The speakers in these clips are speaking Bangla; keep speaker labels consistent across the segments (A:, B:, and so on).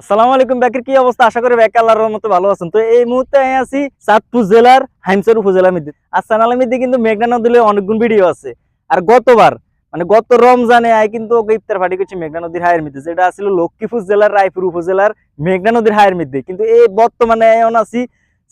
A: আসসালামু আলাইকুম ব্যাকের কি অবস্থা? আশা করি ব্যাক আল্লাহর রহমতে ভালো আছেন। তো এই মুহূর্তে আমি আছি চাঁদপুর জেলার হাইমসর উপজেলার মধ্যে আর চ্যানেলের মধ্যে কিন্তু মেঘনা নদীর অনেকগুণ ভিডিও আছে। আর গতবার মানে গত রমজানে আই কিন্তু ওকে ইফতার পার্টি করছি মেঘনা নদীর হায়ের মধ্যে, যেটা আসলে লক্ষ্মীপুর জেলার, রায়পুর উপজেলার মেঘনা নদীর হায়ের মধ্যে। কিন্তু এই বর্তমানে এখন আছি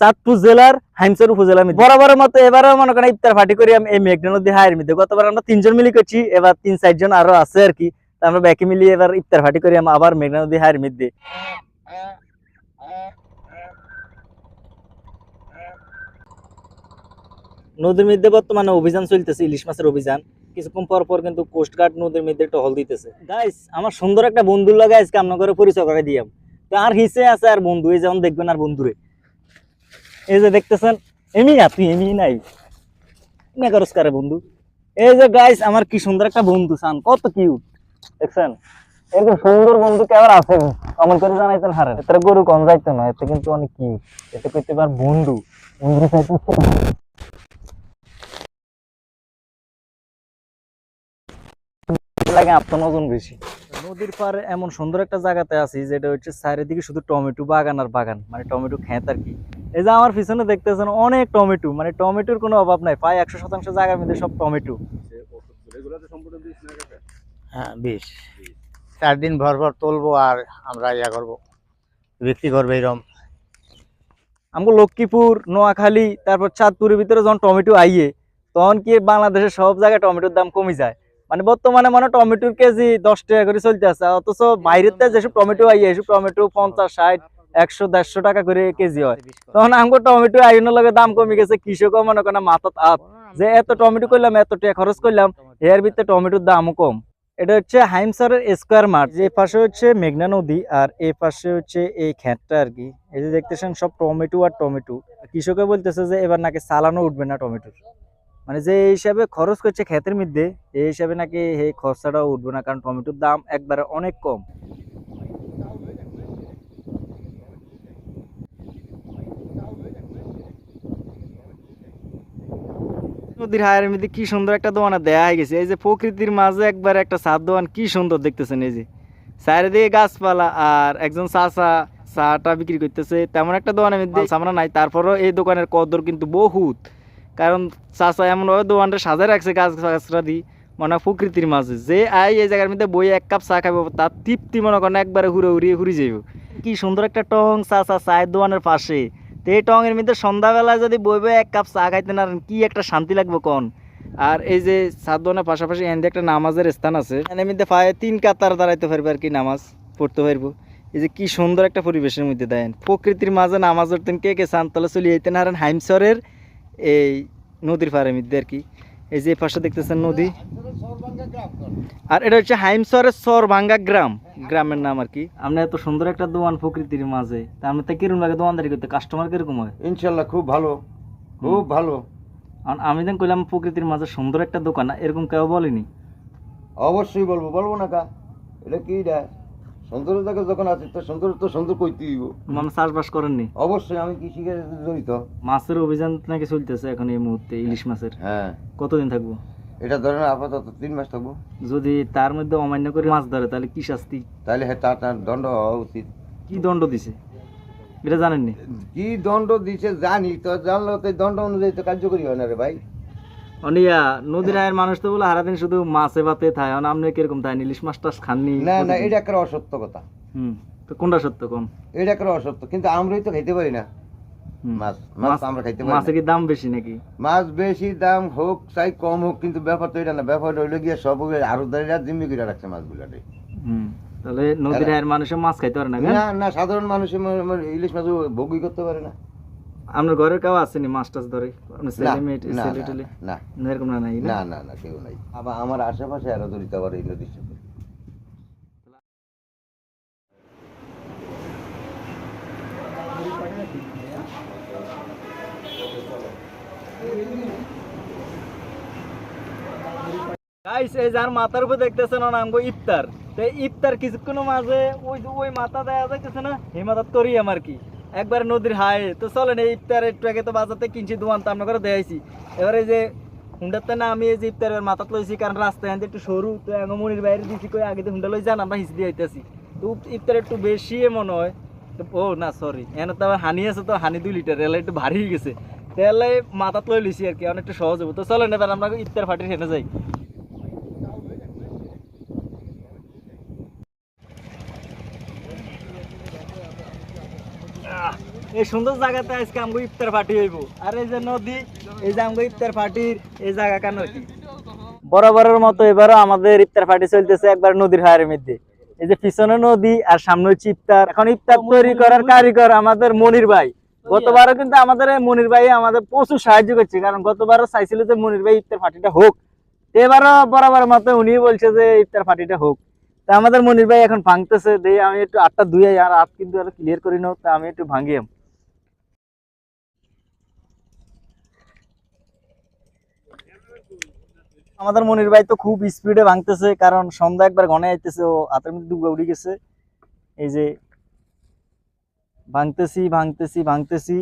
A: চাঁদপুর জেলার হাইমসর উপজেলার মধ্যে বরাবরের মতো এবারও মনে করেন ইফতার পার্টি করি আমি এই মেঘনা নদীর হায়ের মধ্যে। গতবার আমরা তিনজন মিলে করছি, এবার তিন চারজন আরও আছে আর কি। আমরা ব্যাকে মিলিয়ে এবার ইফতার পার্টি করি আবার মেঘনা নদী, হায়ের মধ্যে নদীর মধ্যে বর্তমানে অভিযান চলতেছে, ইলিশ মাছের অভিযান। কিছুক্ষণ পর পর কিন্তু কোস্টগার্ড নদীর মধ্যে টহল দিতেছে। গাইস আমার সুন্দর একটা বন্ধুর লাগে আজকে আপনার পরিচয় করে দিয়াম। তো আর হিসে আছে আর বন্ধু, এই যেমন দেখবেন আর বন্ধুরে। এই যে দেখতেছেন এমি না তুই এমনি নাই। না করস বন্ধু। এই যে গাইস আমার কি সুন্দর একটা বন্ধু সান কত কিউট দেখছেন? এরকম সুন্দর বন্ধু কে আবার আছে? কমন করে জানাইতেন হারে এতে গরু কম যাইতো না এতে কিন্তু অনেক কিউট এতে করতে পার বন্ধু। বন্ধুর সাথে লাগে আপনার ওজন বেশি নদীর পাড়ে এমন সুন্দর একটা জায়গাতে আছি যেটা হচ্ছে চারিদিকে শুধু টমেটো বাগান আর বাগান মানে টমেটো খেত আর কি। এই যে আমার পিছনে দেখতেছেন অনেক টমেটো মানে টমেটোর কোনো অভাব নাই প্রায় একশো শতাংশ জায়গার মধ্যে সব টমেটো।
B: হ্যাঁ চার দিন ভর ভর তুলবো আর আমরা ইয়া করব। বিক্রি করব
A: আমগো লক্ষ্মীপুর, নোয়াখালী, তারপর চাঁদপুরের ভিতরে যখন টমেটো আইয়ে, তখন কি বাংলাদেশের সব জায়গায় টমেটোর দাম কমে যায়? মানে বর্তমানে মানে টমেটোর কেজি দশ টাকা করে চলতে আছে, অথচ বাইরের থেকে যেসব টমেটো আইয়ে, এসব টমেটো পঞ্চাশ, ষাট, একশো, দেড়শো টাকা করে কেজি হয়। তখন আমগো টমেটো আইনের লগে দাম কমে গেছে, কৃষকও মনে করেন মাথা আপ যে এত টমেটো করলাম এত টাকা খরচ করলাম, এর ভিতরে টমেটোর দামও কম। এটা হচ্ছে হাইমসারের স্কোয়ার মাঠ। যে পাশে হচ্ছে মেঘনা নদী আর এ পাশে হচ্ছে এই ক্ষেতটা আর কি। এই যে দেখতেছেন সব টমেটো আর টমেটো। কৃষকে বলতেছে যে এবার নাকি চালানো উঠবে না টমেটোর। মানে যে হিসাবে খরচ করছে ক্ষেতের মধ্যে, এই হিসাবে নাকি এই খরচাটাও উঠবে না, কারণ টমেটোর দাম একবারে অনেক কম। নদীর হায়ের মধ্যে কি সুন্দর একটা দোকানে দেয়া হয়ে গেছে। এই যে প্রকৃতির মাঝে একবার একটা সাত দোকান কি সুন্দর দেখতেছেন এই যে। চারিদিকে গাছপালা আর একজন চাচা চাটা বিক্রি করতেছে তেমন একটা দোকানের মধ্যে সামনে নাই। তারপরও এই দোকানের কদর কিন্তু বহুত। কারণ চাচা এমনভাবে দোকানটা সাজায় রাখছে গাছ গাছরা দি মানে প্রকৃতির মাঝে। যে আই এই জায়গার মধ্যে বই এক কাপ চা খাব তার তৃপ্তি মনে করেন একবারে ঘুরে উড়িয়ে ঘুরে যাইব। কি সুন্দর একটা টং চাচা চায়ের দোকানের পাশে। তো এই টঙের মধ্যে সন্ধ্যাবেলায় যদি বইবে এক কাপ চা খাইতে না কি একটা শান্তি লাগবে কন? আর এই যে সাতদনের পাশাপাশি এনে একটা নামাজের স্থান আছে। এর মধ্যে পায়ে তিন কাতার দাঁড়াইতে পারবে আর কি নামাজ পড়তে পারব। এই যে কি সুন্দর একটা পরিবেশের মধ্যে দেন। প্রকৃতির মাঝে নামাজ পড়তেন কে কে চান তাহলে চলে যেতেন হারেন হাইমসরের এই নদীর পাড়ের মধ্যে আর কি। এই যে পাশে দেখতেছেন নদী। আর এটা হচ্ছে হাইমসরের সরভাঙ্গা গ্রাম গ্রামের নাম আর কি। এত সুন্দর একটা দোকান প্রকৃতির মাঝে তা কীরকম লাগে দোকানদারি করতে? কাস্টমার কীরকম হয়?
C: ইনশাল্লাহ খুব ভালো খুব ভালো।
A: আমি যেন কইলাম প্রকৃতির মাঝে সুন্দর একটা দোকান এরকম কেউ বলেনি?
C: অবশ্যই বলব বলব না কা। এটা কি সুন্দর জায়গা যখন আছে তো সুন্দর তো সুন্দর কইতে দিব
A: মানে চাষবাস করেননি?
C: অবশ্যই আমি কৃষিকাজের সাথে জড়িত।
A: মাছের অভিযান নাকি চলতেছে এখন এই মুহূর্তে ইলিশ মাছের।
C: হ্যাঁ।
A: কতদিন থাকব?
C: এটা ধরেন আপাতত তিন মাস থাকব।
A: যদি তার মধ্যে অমান্য করে মাছ ধরে তাহলে কি শাস্তি?
C: তাহলে হ্যাঁ তার তার দণ্ড হওয়া উচিত।
A: কি দণ্ড দিছে? এটা জানেননি?
C: কি দণ্ড দিছে জানি তো জানলো তো দণ্ড অনুযায়ী তো কার্যকরী হয় না রে ভাই।
A: অনিয়া নদীর আয়ের মানুষ তো বলে সারাদিন শুধু মাছে ভাতে থায় এখন আপনি কীরকম থাকেন ইলিশ মাছ টাছ খাননি?
C: না না? এটা একটা অসত্য কথা।
A: হুম তো কোনটা সত্য কোন
C: এটা একটা অসত্য কিন্তু আমরাই তো খেতে পারি না। মাছ মাছ আমরা খাইতে পারি
A: মাছের কি দাম বেশি নাকি?
C: মাছ বেশি দাম হোক চাই কম হোক কিন্তু ব্যাপার তো এটা না ব্যাপার হইল গিয়ে সব আরও জিম্মি করে রাখছে মাছগুলারে
A: হুম। তাহলে নদীর আয়ের মানুষে মাছ খাইতে পারে না
C: না না সাধারণ মানুষ ইলিশ মাছ ভোগই করতে পারে না।
A: আপনার ঘরের কেউ আসেনি মাছ টাছ ধরে? আপনার ছেলে
C: না,
A: মেয়ে ছেলে টেলে?
C: না।
A: না, এরকম না নাই না?
C: না না না কেউ নাই। আবার আমার আশেপাশে আরও এই নদীর সাথে
A: গাইস এই যার মাথার উপর দেখতেছেন ইফতার। তো ইফতার কিছুক্ষণ মাঝে ওই ওই মাথা দেয়া না আমার কি। একবার নদীর হাই তো চলেন এই ইফতার একটু আগে তো বাজাতে কিনছি দোকান তো করে দেয়াইছি। এবারে যে হুন্ডাতে না আমি এই যে ইফতার এবার মাথাত লইছি, কারণ রাস্তায় আনতে একটু সরু, তো এগো মনির বাইরে দিছি কই, আগে হুন্ডা লই যান, আমরা হিস দিয়ে আইতেছি। তো ইফতার একটু বেশি মনে হয়। ও না সরি এনে তো আবার হানি আছে তো, হানি দুই লিটার, এলা একটু ভারী হয়ে গেছে। তেলে মাথাত লই লিছি আর কি, অনেকটা সহজ হব তো চলেন এবার আমরা ইফতার পার্টির হেনে যাই। এই সুন্দর জায়গাতে আজকে আমগো ইফতার পার্টি হইব। আর এই যে নদী, এই যে আমগো ইফতার পার্টির এই জায়গা কেন বরাবরের মতো এবারও আমাদের ইফতার পার্টি চলতেছে একবার নদীর হায়ের মধ্যে। এই যে পিছনে নদী আর সামনে হচ্ছে ইফতার। এখন ইফতার তৈরি করার কারিগর আমাদের মনির ভাই। গতবারও কিন্তু আমাদের মনির ভাই আমাদের প্রচুর সাহায্য করছে, কারণ গতবারও চাইছিল যে মনির ভাই ইফতার পার্টিটা হোক। এবারও বরাবর মতো উনি বলছে যে ইফতার পার্টিটা হোক। তা আমাদের মনির ভাই এখন ভাঙতেছে দিয়ে আমি একটু আটটা দুই আর হাত কিন্তু ক্লিয়ার করি নাও তা আমি একটু ভাঙিয়াম। আমাদের মনির ভাই তো খুব স্পিডে ভাঙতেছে, কারণ সন্ধ্যা একবার ঘনে আইতেছে, ও হাতের মধ্যে ডুবা উঠে গেছে। এই যে ভাঙতেছি ভাঙতেছি ভাঙতেছি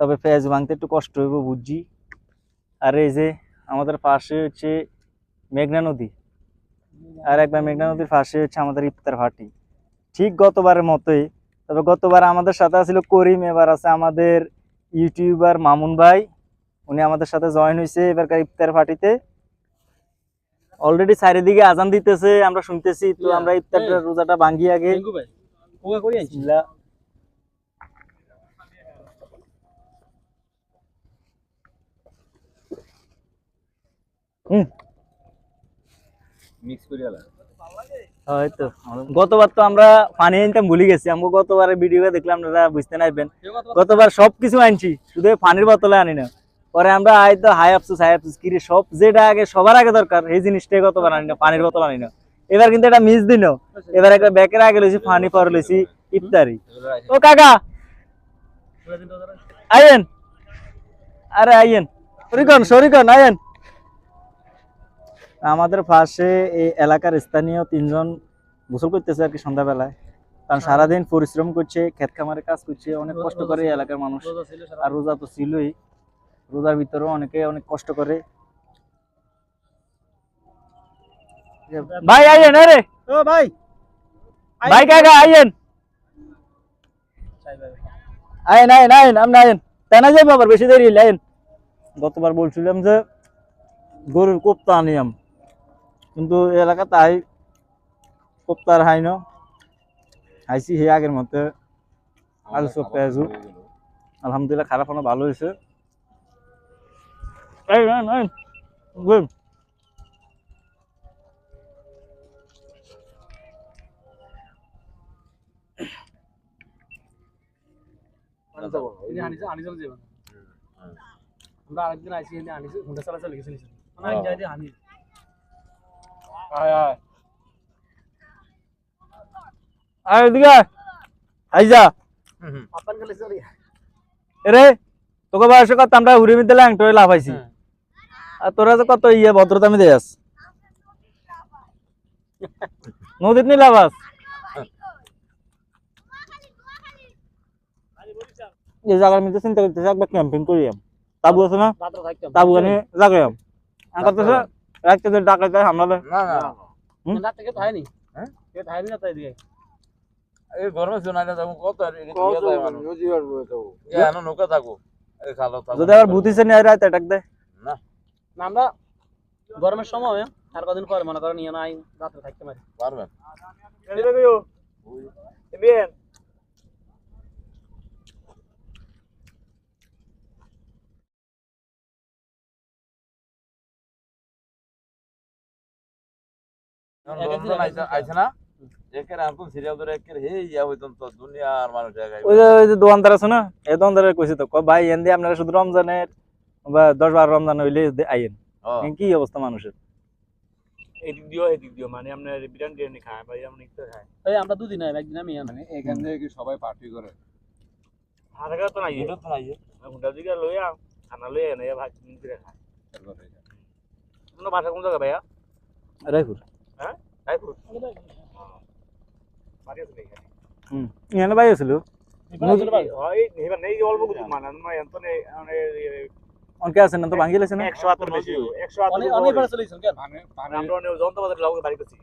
A: তবে পেঁয়াজ ভাঙতে একটু কষ্ট হইব বুঝছি। আর এই যে আমাদের পাশে হচ্ছে মেঘনা নদী। আর একবার মেঘনা নদীর পাশে হচ্ছে আমাদের ইফতার ভাটি। ঠিক গতবারের মতোই তবে গতবার আমাদের সাথে ছিল করিম এবার আছে আমাদের ইউটিউবার মামুন ভাই। উনি আমাদের সাথে জয়েন হয়েছে এবারকার ইফতার পার্টিতে অলরেডি চারিদিকে আজান দিতেছে আমরা শুনতেছি তো আমরা ইফতারটা রোজাটা ভাঙ্গি আগে। হুম।
C: মিক্স করে
A: হয়তো গতবার তো আমরা পানি আনতাম ভুলে গেছি। আমাকে গতবারের ভিডিও দেখলাম আপনারা বুঝতে নাইবেন। গতবার সব কিছু আনছি শুধু পানির বোতলে আনি না। পরে আমরা আই তো হাই আফসোস হাই আফসোস কিরে সব যেটা আগে সবার আগে দরকার এই জিনিসটাই গতবার আনি না পানির বোতল আনি না। এবার কিন্তু এটা মিস দিন এবার একটা ব্যাকের আগে লইছি পানি পর লইছি ইফতারি। ও কাকা! আইয়েন! আরে আইয়েন সরিকন সরিকন আইয়েন। আমাদের পাশে এই এলাকার স্থানীয় তিনজন গোসল করতেছে আর কি সন্ধ্যাবেলায়। কারণ সারাদিন পরিশ্রম করছে ক্ষেত খামারে কাজ করছে অনেক কষ্ট করে এলাকার মানুষ। আর রোজা তো ছিলই। রোজার ভিতরেও অনেকে অনেক কষ্ট করে। ভাই আইয়েন আরে।
B: ও ভাই।
A: ভাই কাকা আইয়েন। আইন আইন আইন আপনি আইন তেনা যাই বাবার বেশি দেরি আইন গতবার বলছিলাম যে গরুর কোপ্তা আনিয়াম কিন্তু এই এলাকা তাই কোপ্তার হাই ন। হাইছি হে আগের মতে। আলু সব পেঁয়াজু। আলহামদুলিল্লাহ খারাপ হলো ভালো হয়েছে।
D: আমরা আরেকদিন আইসি এনে আনিছি হুন্ডা চালা চলে গেছে নিচে মানে
A: এদিকে আয়।
D: আপান গেলে চলে
A: এরে তোকে বয়সে কত? আমরা পাইছি
D: হ্যাঁ।
A: আর তোরা যে কত ইয়ে ভদ্রতা আমি দেয়াস নদীত নি লাভাস এই জায়গার মধ্যে চিন্তা করতেছে একবার ক্যাম্পিং করি তাবু আছে না? তাবু আনি জাগাই। আর করতেছে রাখতে যে ডাকাইতে হামলা দেয়।
C: না না।
D: রাত থেকে থাইনি
C: হ্যাঁ?
D: কে থাইনি না তাই দিয়ে
C: এই গরমে শোনাইলে যাব কত আর এদিকে
D: কত
C: যায় মানুষ। এ, এনো নৌকা থাকো এই খালো থাকো।
A: যদি আবার ভূতিছে নিয়ে রাত অ্যাটাক দেয়।
C: না।
D: না আমরা গরমের সময় আর কদিন পরে মনে করেন নিয়ে নাই রাত্রে থাকতে পারি।
C: পারবেন?
A: Bien.
C: এখন
D: এক একদিন
C: রমজান
D: এক
C: আইছে
D: একদিন
C: আইছে না একের এখন সিরিয়াল ধরে একের হে ইয়া হইতন তো দুনিয়ার মানুষ জায়গায়
A: ওই যে ওই যে দোকানদার আছে না এই দোকানদারের কইছে তো কয় ভাই এন দিয়ে আপনারা শুধু রমজানের বা দশ বারো রমজান হইলে দে- আইয়েন। এ কি অবস্থা মানুষের?
E: এদিক দিয়েও এদিক দিয়েও মানে বিরিয়ানি টিরিয়ানি
D: আমরা দুদিন আই একদিন আমি
F: মানে এখান থেকে কি সবাই পার্টি করে?
E: হাতে তো নাই।
C: এটা তো নাই।
E: হুন্ডা দিকে লইয়া খানা লইয়া এনে ভাত খায়। কোনো বাসা কোন জায়গা ভাইয়া? রায়পুর। এখানে
A: ভাই আছিল
E: হয় এবার নেই অল্প কিছু মানে মানে এত নেই মানে
A: অনকে আছে না তো ভাঙ্গি লাগছে না?
E: একশো আত্মর বেশি। একশো
D: অনেক অনেক
E: আত্মর
D: বার চলেছেন কেন?
F: মানে
E: আমরা অনেক যন্ত্রপাতি লাউকে বাড়ি করছি।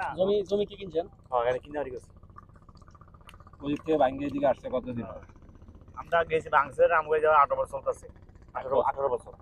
E: না।
D: জমি জমি কি কিনছেন?
E: হ্যাঁ এখানে কিনে
F: ওই থেকে ভাঙ্গে এদিকে আসছে কতদিন?
E: আমরা গেছি বাংসের আমগাই যাওয়া আঠারো বছর চলতেছে। আঠারো আঠারো বছর।